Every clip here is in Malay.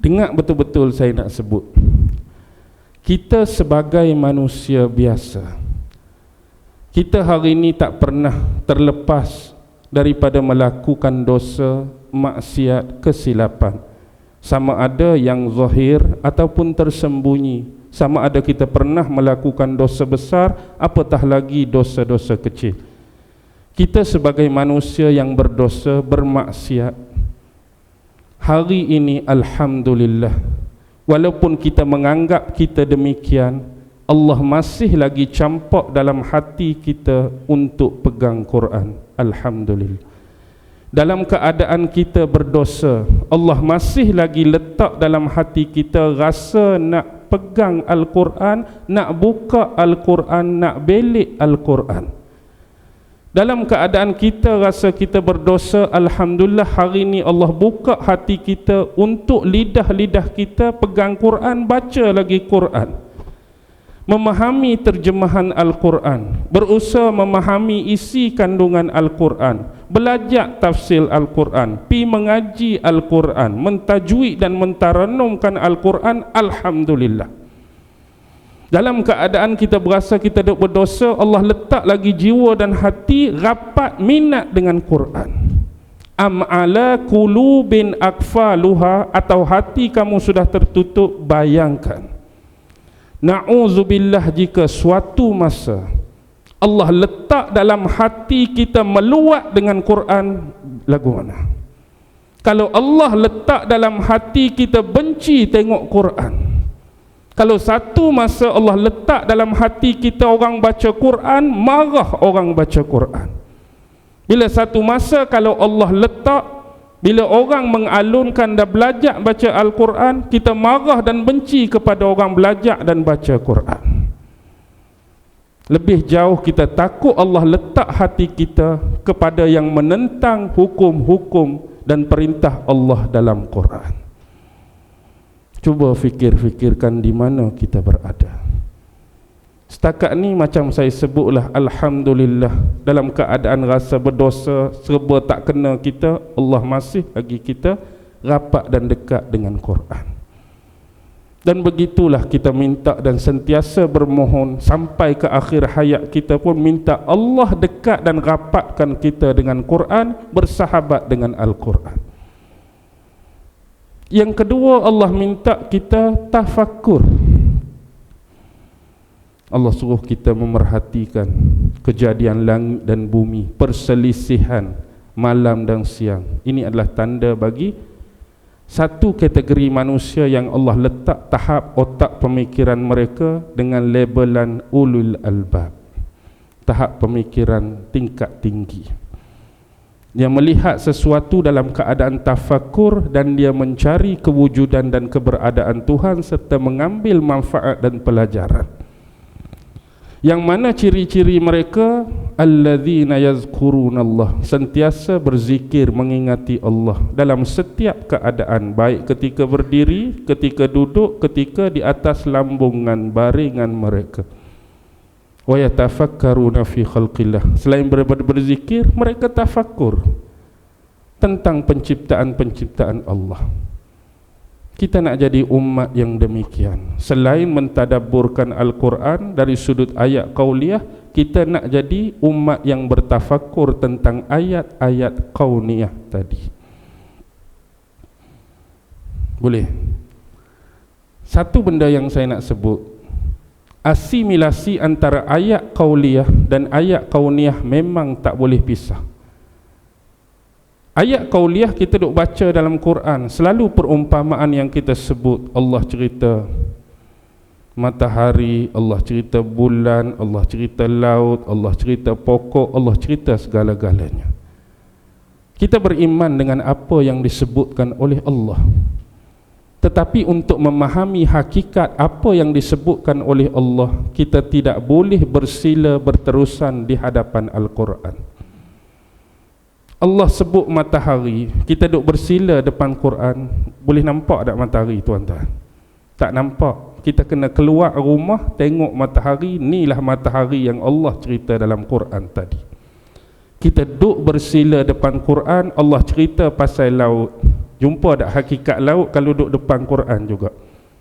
Dengar betul-betul saya nak sebut. Kita sebagai manusia biasa Kita hari ini tak pernah terlepas Daripada melakukan dosa, maksiat, kesilapan. Sama ada yang zahir ataupun tersembunyi. Sama ada kita pernah melakukan dosa besar Apatah lagi dosa-dosa kecil. Kita sebagai manusia yang berdosa, bermaksiat hari ini Alhamdulillah. Walaupun kita menganggap kita demikian Allah masih lagi campak dalam hati kita untuk pegang Quran. Alhamdulillah. Dalam keadaan kita berdosa Allah masih lagi letak dalam hati kita rasa nak pegang Al-Quran nak buka Al-Quran nak belik Al-Quran dalam keadaan kita rasa kita berdosa Alhamdulillah hari ini Allah buka hati kita Untuk lidah-lidah kita pegang Quran Baca lagi Quran. Memahami terjemahan Al-Quran. Berusaha memahami isi kandungan Al-Quran. Belajar tafsir Al-Quran. Pi mengaji Al-Quran. Mentajui dan mentaranumkan Al-Quran. Alhamdulillah dalam keadaan kita berasa kita berdosa Allah letak lagi jiwa dan hati rapat minat dengan Quran. Am ala qulubin akfaluha atau hati kamu sudah tertutup bayangkan. Na'udzubillah jika suatu masa Allah letak dalam hati kita meluat dengan Quran lagu mana? Kalau Allah letak dalam hati kita benci tengok Quran kalau satu masa Allah letak dalam hati kita orang baca Quran, marah orang baca Quran. Bila satu masa kalau Allah letak bila orang mengalunkan dan belajar baca Al-Quran, kita marah dan benci kepada orang belajar dan baca Quran. Lebih jauh kita takut Allah letak hati kita kepada yang menentang hukum-hukum dan perintah Allah dalam Quran. Cuba fikir-fikirkan di mana kita berada. Setakat ni macam saya sebutlah Alhamdulillah dalam keadaan rasa berdosa serba tak kena kita Allah masih lagi kita rapat dan dekat dengan Quran. Dan begitulah kita minta dan sentiasa bermohon sampai ke akhir hayat kita pun minta Allah dekat dan rapatkan kita dengan Quran bersahabat dengan Al-Quran. Yang kedua Allah minta kita tafakur Allah suruh kita memerhatikan kejadian langit dan bumi Perselisihan malam dan siang. Ini adalah tanda bagi satu kategori manusia yang Allah letak tahap otak pemikiran mereka Dengan labelan ulul albab. Tahap pemikiran tingkat tinggi dia melihat sesuatu dalam keadaan tafakur dan dia mencari kewujudan dan keberadaan Tuhan serta mengambil manfaat dan pelajaran. Yang mana ciri-ciri mereka? Alladzina yazkurunallah sentiasa berzikir mengingati Allah. Dalam setiap keadaan baik ketika berdiri, ketika duduk, ketika di atas lambungan baringan mereka wa yatafakkaruna fi khalqillah selain ber berzikir mereka tafakkur tentang penciptaan-penciptaan Allah. Kita nak jadi umat yang demikian. Selain mentadabburkan Al-Quran dari sudut ayat qauliyah kita nak jadi umat yang bertafakkur tentang ayat-ayat qauniyah tadi. Boleh? Satu benda yang saya nak sebut asimilasi antara ayat qauliyah dan ayat kauniyah memang tak boleh pisah. Ayat qauliyah kita duk baca dalam Quran selalu perumpamaan yang kita sebut. Allah cerita matahari Allah cerita bulan Allah cerita laut Allah cerita pokok Allah cerita segala-galanya. Kita beriman dengan apa yang disebutkan oleh Allah tetapi untuk memahami hakikat apa yang disebutkan oleh Allah Kita tidak boleh bersila berterusan di hadapan Al-Quran. Allah sebut matahari Kita duduk bersila depan Quran. Boleh nampak tak matahari tuan-tuan? Tak nampak. Kita kena keluar rumah tengok matahari. Inilah matahari yang Allah cerita dalam Quran tadi. Kita duduk bersila depan Quran Allah cerita pasal laut Jumpa tak hakikat laut kalau duduk depan Quran juga.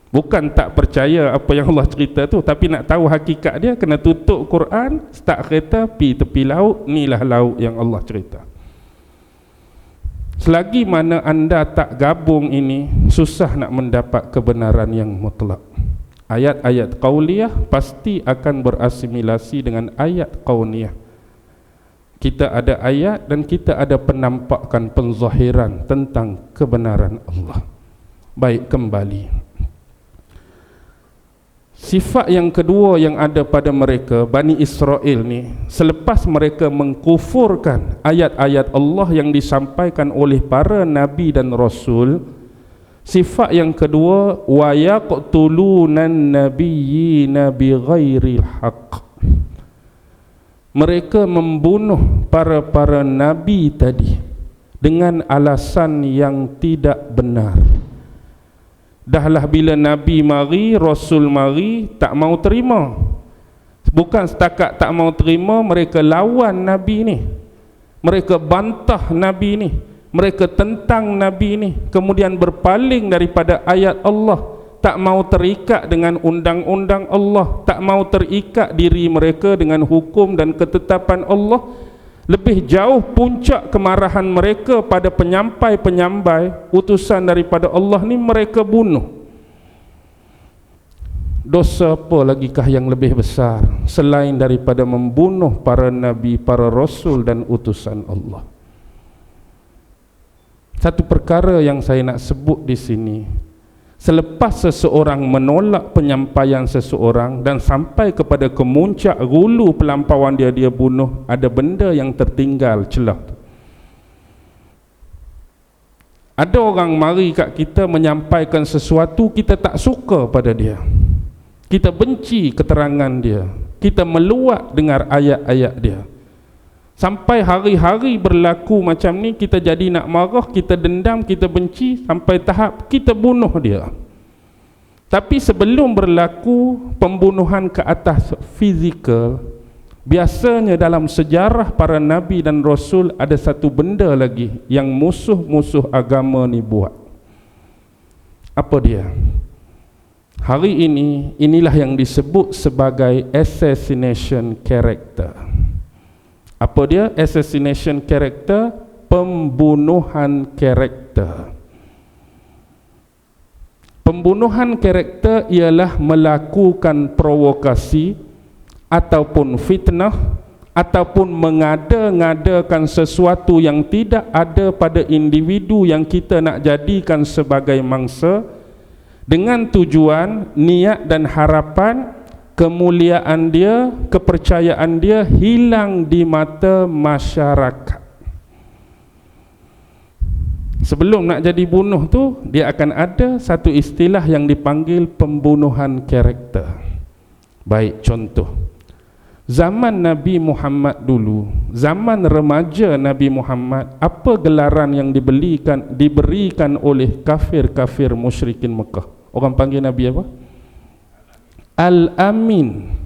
Bukan tak percaya apa yang Allah cerita tu tapi nak tahu hakikat dia kena tutup Quran, start kereta pi tepi laut, inilah laut yang Allah cerita. Selagi mana anda tak gabung ini, susah nak mendapat kebenaran yang mutlak. Ayat-ayat qauliyah pasti akan berasimilasi dengan ayat qauniyah. Kita ada ayat dan kita ada penampakan penzahiran tentang kebenaran Allah. Baik kembali. Sifat yang kedua yang ada pada mereka Bani Israel ni Selepas mereka mengkufurkan ayat-ayat Allah yang disampaikan oleh para Nabi dan Rasul Sifat yang kedua Wa yaqtulunan nabiyyina bighairil haq Mereka membunuh para-para Nabi tadi Dengan alasan yang tidak benar Dahlah bila Nabi mari, Rasul mari, tak mau terima. Bukan setakat tak mau terima, mereka lawan Nabi ni. Mereka bantah Nabi ni. Mereka tentang Nabi ni. Kemudian berpaling daripada ayat Allah. Tak mau terikat dengan undang-undang Allah. Tak mau terikat diri mereka dengan hukum dan ketetapan Allah. Lebih jauh puncak kemarahan mereka pada penyampai-penyampai utusan daripada Allah ni mereka bunuh. Dosa apa lagikah yang lebih besar selain daripada membunuh para nabi, para rasul dan utusan Allah? Satu perkara yang saya nak sebut di sini Selepas seseorang menolak penyampaian seseorang dan sampai kepada kemuncak gulu pelampauan dia dia bunuh, ada benda yang tertinggal celah. Ada orang mari kat kita menyampaikan sesuatu kita tak suka pada dia. Kita benci keterangan dia. Kita meluat dengar ayat-ayat dia. Sampai hari-hari berlaku macam ni kita jadi nak marah, kita dendam, kita benci sampai tahap kita bunuh dia. Tapi sebelum berlaku pembunuhan ke atas fizikal, biasanya dalam sejarah para nabi dan rasul ada satu benda lagi yang musuh-musuh agama ni buat. Apa dia? Hari ini inilah yang disebut sebagai assassination character apa dia? Assassination character pembunuhan karakter pembunuhan karakter ialah melakukan provokasi ataupun fitnah ataupun mengada-ngadakan sesuatu yang tidak ada pada individu yang kita nak jadikan sebagai mangsa dengan tujuan niat dan harapan kemuliaan dia, kepercayaan dia hilang di mata masyarakat. Sebelum nak jadi bunuh tu, dia akan ada satu istilah yang dipanggil pembunuhan karakter. Baik, contoh. Zaman Nabi Muhammad dulu, zaman remaja Nabi Muhammad, apa gelaran yang dibelikan diberikan oleh kafir-kafir musyrikin Mekah? Orang panggil Nabi apa? Al-Amin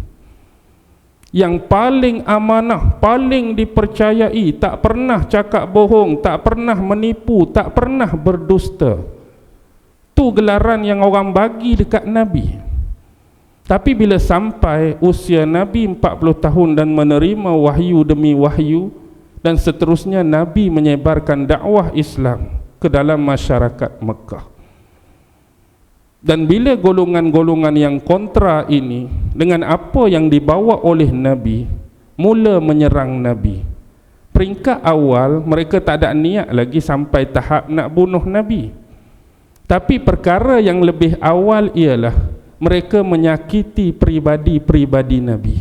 yang paling amanah, paling dipercayai, tak pernah cakap bohong, tak pernah menipu, tak pernah berdusta. Tu gelaran yang orang bagi dekat Nabi. Tapi bila sampai usia Nabi 40 tahun dan menerima wahyu demi wahyu dan seterusnya Nabi menyebarkan dakwah Islam ke dalam masyarakat Mekah. Dan bila golongan-golongan yang kontra ini dengan apa yang dibawa oleh Nabi mula menyerang Nabi. Peringkat awal mereka tak ada niat lagi sampai tahap nak bunuh Nabi. Tapi perkara yang lebih awal ialah mereka menyakiti pribadi-pribadi Nabi.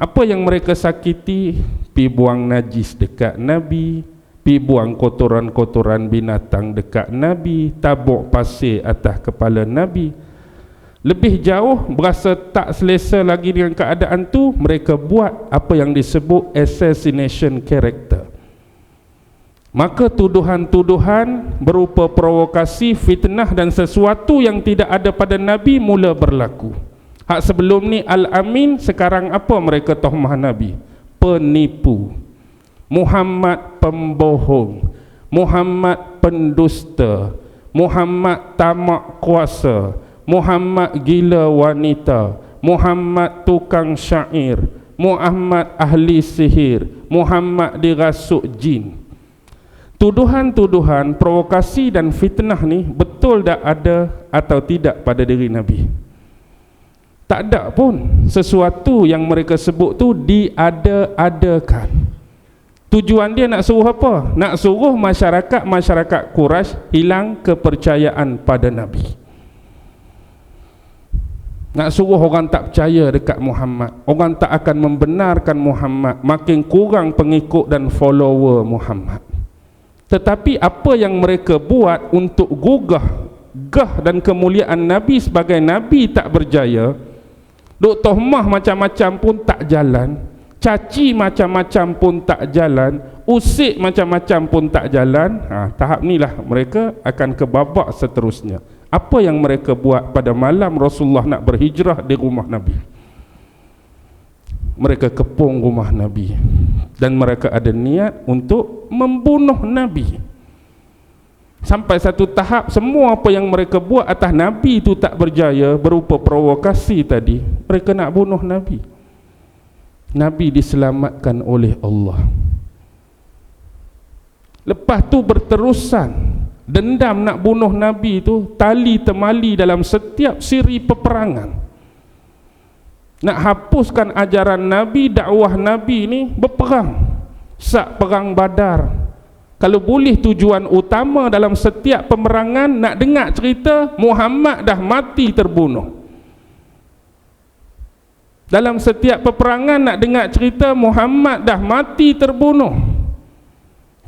Apa yang mereka sakiti? Pi buang najis dekat Nabi, pi buang kotoran-kotoran binatang dekat Nabi, tabuk pasir atas kepala Nabi. Lebih jauh berasa tak selesa lagi dengan keadaan tu, mereka buat apa yang disebut assassination character. Maka tuduhan-tuduhan berupa provokasi, fitnah dan sesuatu yang tidak ada pada Nabi mula berlaku. Hak sebelum ni Al-Amin, sekarang apa mereka tohmah Nabi? Penipu. Muhammad pembohong Muhammad pendusta Muhammad tamak kuasa Muhammad gila wanita Muhammad tukang syair Muhammad ahli sihir Muhammad dirasuk jin Tuduhan-tuduhan, provokasi dan fitnah ni betul tak ada atau tidak pada diri Nabi? Tak ada pun sesuatu yang mereka sebut tu diada-adakan. Tujuan dia nak suruh apa? Nak suruh masyarakat-masyarakat Quraisy hilang kepercayaan pada Nabi. Nak suruh orang tak percaya dekat Muhammad. Orang tak akan membenarkan Muhammad. Makin kurang pengikut dan follower Muhammad. Tetapi apa yang mereka buat untuk gugah gah dan kemuliaan Nabi sebagai Nabi tak berjaya Duk tohmah macam-macam pun tak jalan Caci macam-macam pun tak jalan Usik macam-macam pun tak jalan ha, Tahap inilah mereka akan ke babak seterusnya. Apa yang mereka buat pada malam Rasulullah nak berhijrah di rumah Nabi? Mereka kepung rumah Nabi. Dan mereka ada niat untuk membunuh Nabi. Sampai satu tahap semua apa yang mereka buat atas Nabi itu tak berjaya berupa provokasi tadi mereka nak bunuh Nabi Nabi diselamatkan oleh Allah lepas tu berterusan dendam nak bunuh Nabi itu tali temali dalam setiap siri peperangan nak hapuskan ajaran Nabi, dakwah Nabi ni berperang. Sak perang Badar. Kalau boleh tujuan utama dalam setiap pemerangan nak dengar cerita Muhammad dah mati terbunuh. Dalam setiap peperangan nak dengar cerita Muhammad dah mati terbunuh.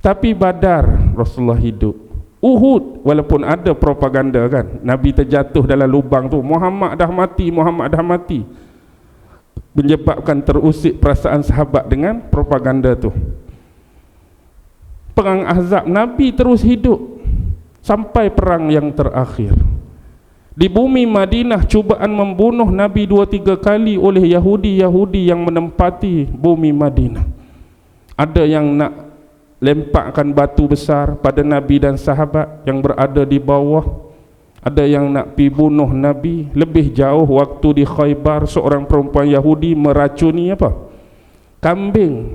Tapi Badar Rasulullah hidup. Uhud walaupun ada propaganda kan Nabi terjatuh dalam lubang tu Muhammad dah mati Muhammad dah mati menyebabkan terusik perasaan sahabat dengan propaganda tu perang azab Nabi terus hidup sampai perang yang terakhir di bumi Madinah cubaan membunuh Nabi dua tiga kali oleh Yahudi-Yahudi yang menempati bumi Madinah. Ada yang nak lemparkan batu besar pada Nabi dan sahabat yang berada di bawah. Ada yang nak pi bunuh Nabi lebih jauh waktu di Khaybar seorang perempuan Yahudi meracuni apa? Kambing.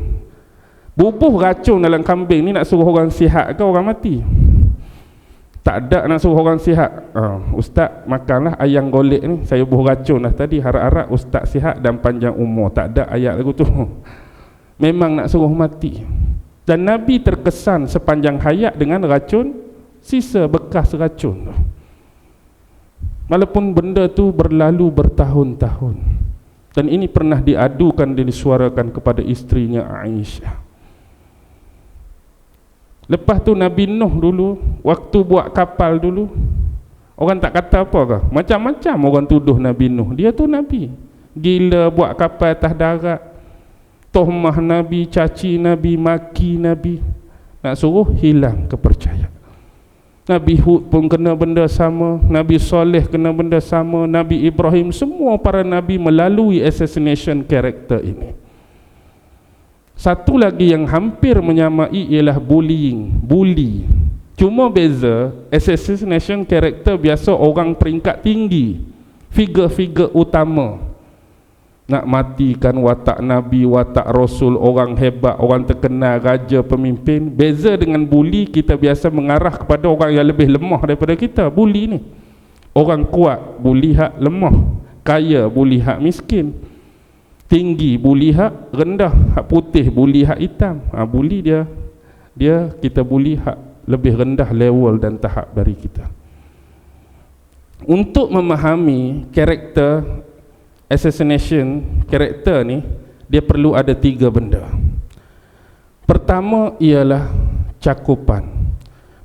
Bubuh racun dalam kambing ni nak suruh orang sihat ke orang mati? Tak ada nak suruh orang sihat uh, ustaz makanlah ayam golek ni. Saya bubuh racun lah tadi. Harap-harap ustaz sihat dan panjang umur. Tak ada ayat lagu tu. Memang nak suruh mati. Dan Nabi terkesan sepanjang hayat dengan racun sisa bekas racun. Walaupun benda tu berlalu bertahun-tahun. Dan ini pernah diadukan dan disuarakan kepada istrinya Aisyah. Lepas tu Nabi Nuh dulu Waktu buat kapal dulu Orang tak kata apa ke? Macam-macam orang tuduh Nabi Nuh. Dia tu Nabi. Gila buat kapal atas darat. Tohmah Nabi, caci Nabi, maki Nabi. Nak suruh hilang kepercayaan. Nabi Hud pun kena benda sama. Nabi Soleh kena benda sama. Nabi Ibrahim Semua para Nabi melalui assassination karakter ini. Satu lagi yang hampir menyamai ialah bullying. Bully Cuma beza Assassination karakter biasa orang peringkat tinggi. Figure-figure utama. Nak matikan watak Nabi, watak Rasul, orang hebat, orang terkenal, raja, pemimpin. Beza dengan buli kita biasa mengarah kepada orang yang lebih lemah daripada kita. Buli ni. Orang kuat, buli hak lemah. Kaya, buli hak miskin. Tinggi, buli hak rendah. Hak putih, buli hak hitam. Ha, buli dia. Dia kita buli hak lebih rendah level dan tahap dari kita. Untuk memahami karakter assassination karakter ni dia perlu ada tiga benda. Pertama ialah cakupan.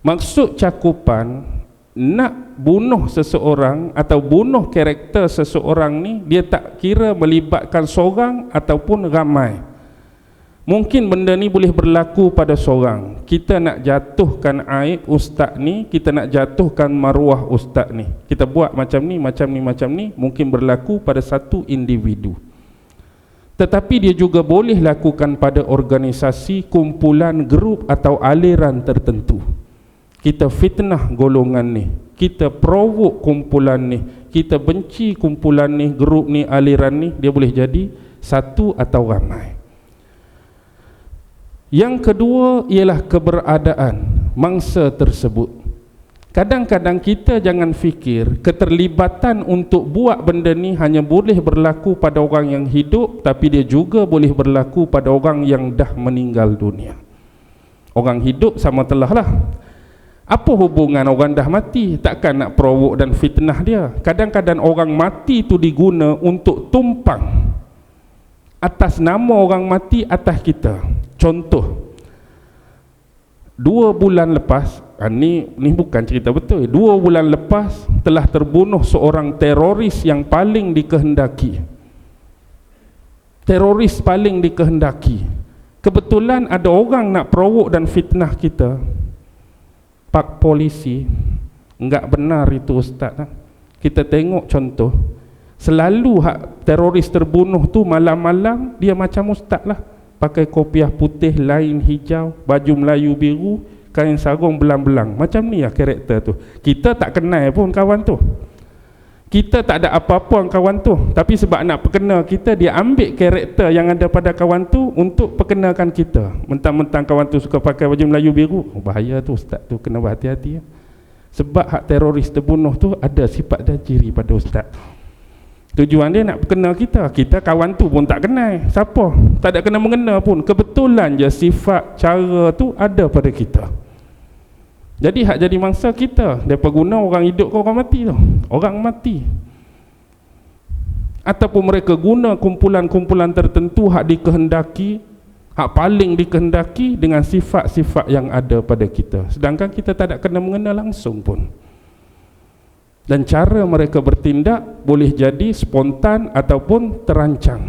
Maksud cakupan nak bunuh seseorang atau bunuh karakter seseorang ni dia tak kira melibatkan seorang ataupun ramai Mungkin benda ni boleh berlaku pada seorang Kita nak jatuhkan aib ustaz ni Kita nak jatuhkan maruah ustaz ni Kita buat macam ni, macam ni, macam ni Mungkin berlaku pada satu individu tetapi dia juga boleh lakukan pada organisasi, kumpulan, grup atau aliran tertentu. Kita fitnah golongan ni, kita provok kumpulan ni, kita benci kumpulan ni, grup ni, aliran ni, dia boleh jadi satu atau ramai. Yang kedua ialah keberadaan mangsa tersebut. Kadang-kadang kita jangan fikir keterlibatan untuk buat benda ni hanya boleh berlaku pada orang yang hidup tapi dia juga boleh berlaku pada orang yang dah meninggal dunia. Orang hidup sama telah lah. Apa hubungan orang dah mati? Takkan nak provok dan fitnah dia. Kadang-kadang orang mati tu diguna untuk tumpang atas nama orang mati atas kita. Contoh, dua bulan lepas ha, bukan cerita betul dua bulan lepas telah terbunuh seorang teroris yang paling dikehendaki. Teroris paling dikehendaki. Kebetulan ada orang nak provok dan fitnah kita. Pak polisi enggak benar itu ustaz. Kita tengok contoh. Selalu hak teroris terbunuh tu malam-malam dia macam ustaz lah pakai kopiah putih lain hijau baju Melayu biru kain sarung belang-belang. Macam ni lah karakter tu. Kita tak kenal pun kawan tu. Kita tak ada apa-apa kawan tu. Tapi sebab nak perkenal kita dia ambil karakter yang ada pada kawan tu untuk perkenalkan kita. Mentang-mentang kawan tu suka pakai baju Melayu biru. Oh, bahaya tu ustaz tu. Kena berhati-hati ya. sebab hak teroris terbunuh tu ada sifat dan ciri pada ustaz tujuan dia nak kenal kita. Kita kawan tu pun tak kenal. Siapa? Tak ada kena mengenal pun. Kebetulan je sifat cara tu ada pada kita. Jadi hak jadi mangsa kita. Dia guna orang hidup ke orang mati tu. Orang mati. Ataupun mereka guna kumpulan-kumpulan tertentu hak dikehendaki hak paling dikehendaki dengan sifat-sifat yang ada pada kita. Sedangkan kita tak ada kena mengenal langsung pun dan cara mereka bertindak boleh jadi spontan ataupun terancang.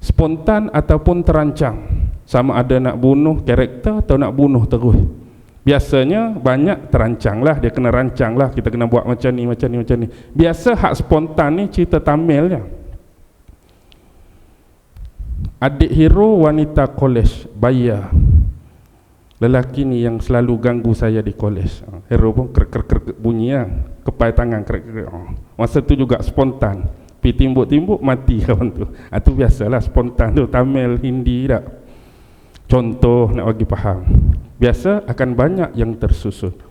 Spontan ataupun terancang. Sama ada nak bunuh karakter atau nak bunuh terus. Biasanya banyak terancang lah. Dia kena rancang lah. Kita kena buat macam ni macam ni macam ni. Biasa hak spontan ni cerita Tamil ya. adik hero wanita college bayar lelaki ni yang selalu ganggu saya di kolej ha, hero pun krek krek krek bunyi lah kepai tangan krek krek ha. masa tu juga spontan. Pi timbuk-timbuk mati kawan tu. Ha, tu biasalah spontan tu. Tamil Hindi tak? Contoh nak bagi faham. Biasa akan banyak yang tersusun